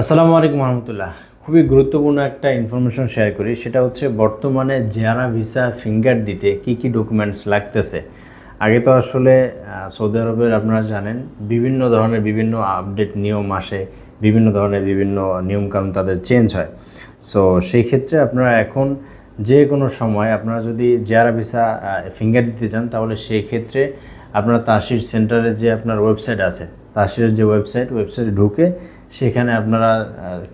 আসসালামু আলাইকুম রহমতুল্লাহ। খুবই গুরুত্বপূর্ণ একটা ইনফরমেশন শেয়ার করি। সেটা হচ্ছে বর্তমানে যারা ভিসা ফিঙ্গার দিতে কি কি ডকুমেন্টস লাগতেছে। আগে তো আসলে সৌদি আরবের আপনারা জানেন, বিভিন্ন ধরনের বিভিন্ন আপডেট নিয়ম আসে, বিভিন্ন ধরনের বিভিন্ন নিয়মকানুন তাদের চেঞ্জ হয়। সো সেই ক্ষেত্রে আপনারা এখন যে কোনো সময় আপনারা যদি জেয়ারা ভিসা ফিঙ্গার দিতে চান, তাহলে সেই ক্ষেত্রে আপনার তাসির সেন্টারের যে আপনার ওয়েবসাইট আছে তাসিরের যে ওয়েবসাইট ওয়েবসাইটে ঢুকে সেখানে আপনারা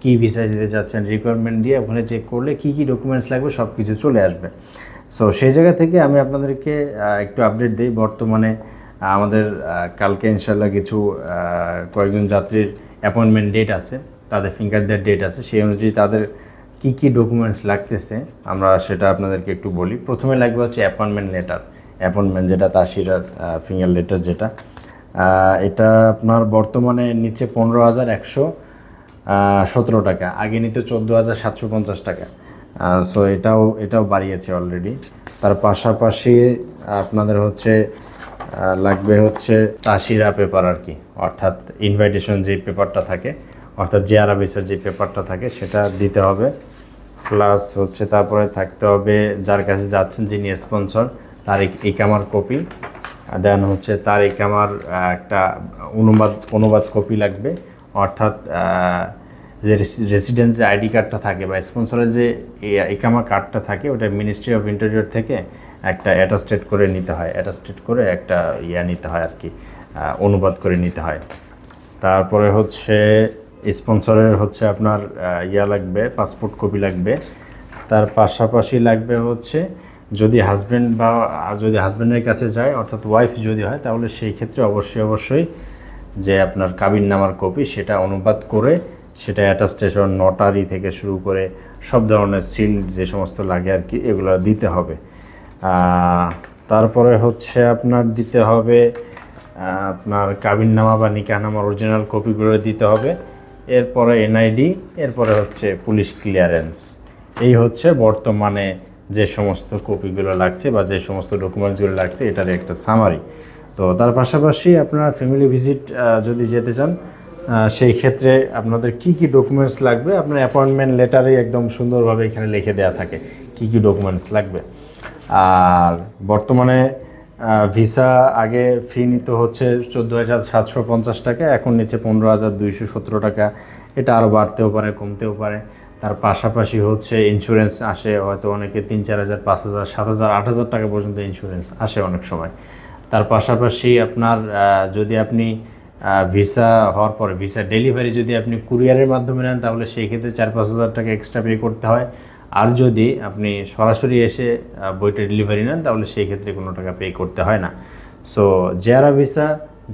কি ভিসা দিতে চাচ্ছেন রিকোয়ারমেন্ট দিয়ে ওখানে চেক করলে কি কি ডকুমেন্টস লাগবে সব কিছু চলে আসবে। সো সেই জায়গা থেকে আমি আপনাদেরকে একটু আপডেট দিই। বর্তমানে আমাদের কালকে ইনশাল্লাহ কিছু কয়েকজন যাত্রীর অ্যাপয়েন্টমেন্ট ডেট আছে। তাদের ফিঙ্গার দেওয়ার ডেট আছে। সেই অনুযায়ী তাদের কি কি ডকুমেন্টস লাগতেছে, আমরা সেটা আপনাদেরকে একটু বলি। প্রথমে লাগবে হচ্ছে অ্যাপয়েন্টমেন্ট লেটার অ্যাপয়েন্টমেন্ট যেটা তাসিরা ফিঙ্গার লেটার যেটা। এটা আপনার বর্তমানে নিচে পনেরো হাজার একশো সতেরো টাকা। আগে নিতে চোদ্দ হাজার সাতশো পঞ্চাশ টাকা। সো এটাও এটাও বাড়িয়েছে অলরেডি তার পাশাপাশি আপনাদের হচ্ছে লাগবে হচ্ছে তাসিরা পেপার আর কি। অর্থাৎ ইনভাইটেশন যে পেপারটা থাকে, অর্থাৎ জেআর অফিসের যে পেপারটা থাকে, সেটা দিতে হবে। প্লাস হচ্ছে তারপরে থাকতে হবে যার কাছে যাচ্ছেন যিনি স্পন্সর তার ইকামার কপি দেন হচ্ছে তার ইকামার আহ, একটা অনুবাদ অনুবাদ কপি লাগবে। অর্থাৎ যে রেসিডেন্স যে আইডি কার্ডটা থাকে বা স্পন্সরের যে ইকামা কার্ডটা থাকে ওটা মিনিস্ট্রি অফ ইন্টেরিয়র থেকে একটা অ্যাটাস্টেড করে নিতে হয়। অ্যাটাস্টেড করে একটা ইয়া নিতে হয় আর কি অনুবাদ করে নিতে হয়। তারপরে হচ্ছে স্পন্সরের হচ্ছে আপনার ইয়া লাগবে পাসপোর্ট কপি লাগবে। তার পাশাপাশি লাগবে হচ্ছে যদি হাজব্যান্ড বা যদি হাজব্যান্ডের কাছে যায়, অর্থাৎ ওয়াইফ যদি হয়, তাহলে সেই ক্ষেত্রে অবশ্যই অবশ্যই যে আপনার কাবিন নামার কপি, সেটা অনুবাদ করে, সেটা অ্যাটাস্টেশন নটারি থেকে শুরু করে, সব ধরনের সিল যে সমস্ত লাগে আর কি, এগুলো দিতে হবে। তারপরে হচ্ছে আপনার দিতে হবে আপনার কাবিননামা বা নিকাহনামার অরিজিনাল কপিগুলো দিতে হবে। এরপরে এনআইডি এরপরে হচ্ছে পুলিশ ক্লিয়ারেন্স এই হচ্ছে বর্তমানে যে সমস্ত কপিগুলো লাগছে বা যে সমস্ত ডকুমেন্টসগুলো লাগছে, এটার একটা সামারি তো তার পাশাপাশি আপনারা ফ্যামিলি ভিজিট যদি যেতে চান সেই ক্ষেত্রে আপনাদের কি কি ডকুমেন্টস লাগবে? আপনার অ্যাপয়েন্টমেন্ট লেটারে একদম সুন্দরভাবে এখানে লিখে দেওয়া থাকে কি কি ডকুমেন্টস লাগবে। আর বর্তমানে ভিসা আগে ফি নিত হচ্ছে চোদ্দ হাজার সাতশো পঞ্চাশ টাকা, এখন নিচে পনেরো হাজার দুইশো সতেরো টাকা। এটা আরও বাড়তেও পারে, কমতেও পারে। তার পাশাপাশি হচ্ছে ইন্স্যুরেন্স আসে, হয়তো অনেকে তিন চার হাজার, পাঁচ হাজার, সাত হাজার, আট হাজার টাকা পর্যন্ত ইন্স্যুরেন্স আসে অনেক সময়। তার পাশাপাশি আপনার যদি আপনি ভিসা হওয়ার পরে ভিসা ডেলিভারি যদি আপনি কুরিয়ারের মাধ্যমে নেন, তাহলে সেই ক্ষেত্রে চার, পাঁচ হাজার টাকা এক্সট্রা পে করতে হয়। আর যদি আপনি সরাসরি এসে বইটা ডেলিভারি নেন, তাহলে সেই ক্ষেত্রে কোনো টাকা পে করতে হয় না। সো যারা ভিসা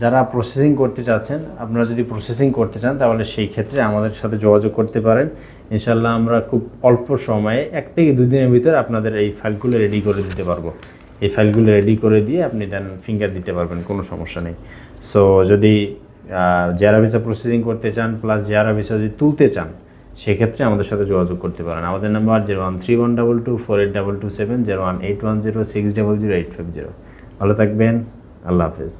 যারা প্রসেসিং করতে চাচ্ছেন, আপনারা যদি প্রসেসিং করতে চান, তাহলে সেই ক্ষেত্রে আমাদের সাথে যোগাযোগ করতে পারেন। ইনশাল্লাহ আমরা খুব অল্প সময়ে এক থেকে দুই দিনের ভিতরে আপনাদের এই ফাইলগুলো রেডি করে দিতে পারব। এই ফাইলগুলো রেডি করে দিয়ে আপনি দেন ফিঙ্গার দিতে পারবেন, কোনো সমস্যা নেই। সো যদি জেআরা ভিসা প্রসেসিং করতে চান প্লাস জেআরা ভিসা যদি তুলতে চান, সেক্ষেত্রে আমাদের সাথে যোগাযোগ করতে পারেন। আমাদের number zero one three one double two four eight double two seven zero one eight one zero six double zero eight five zero ভালো থাকবেন, আল্লাহ হাফেজ।